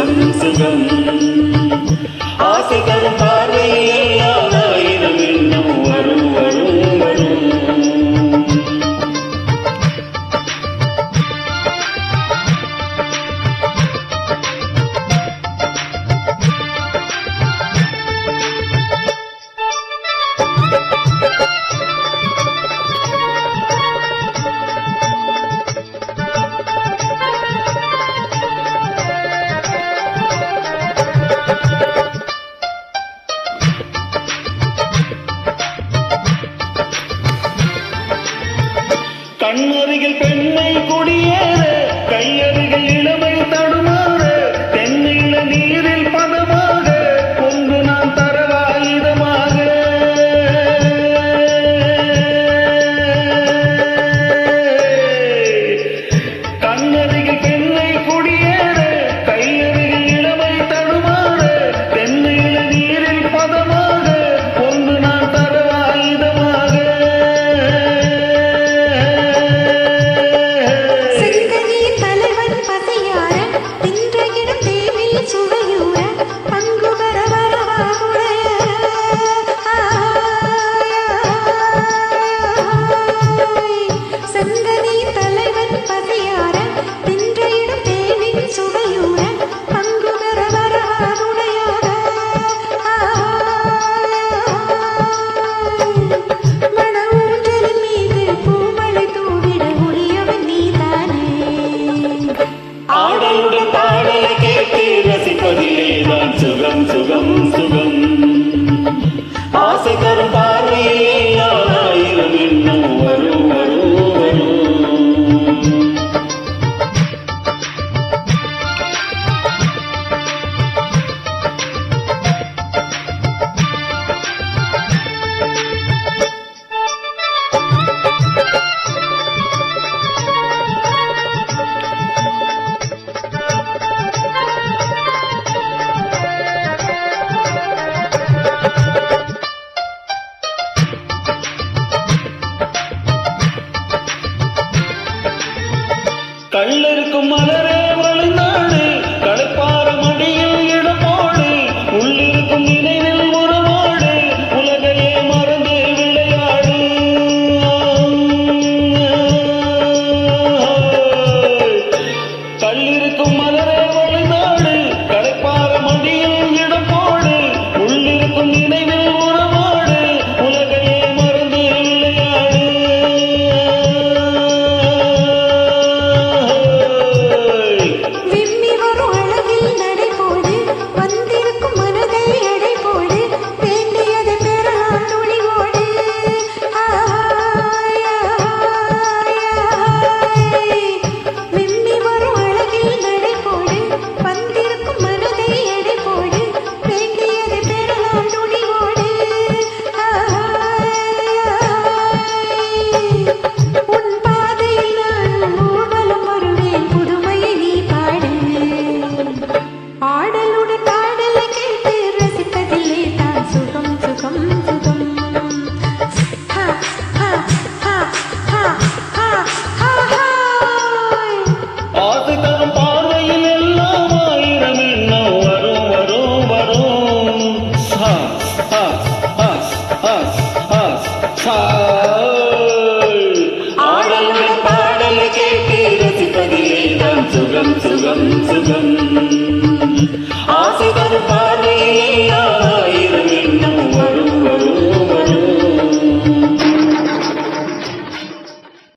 안녕 하. கண்ணருகில் பெண்மை குடியேற கையருகில் இளமை தடு it's ఆడలు పాడలు చేసి రసిపది సుగం సుగం సుగం.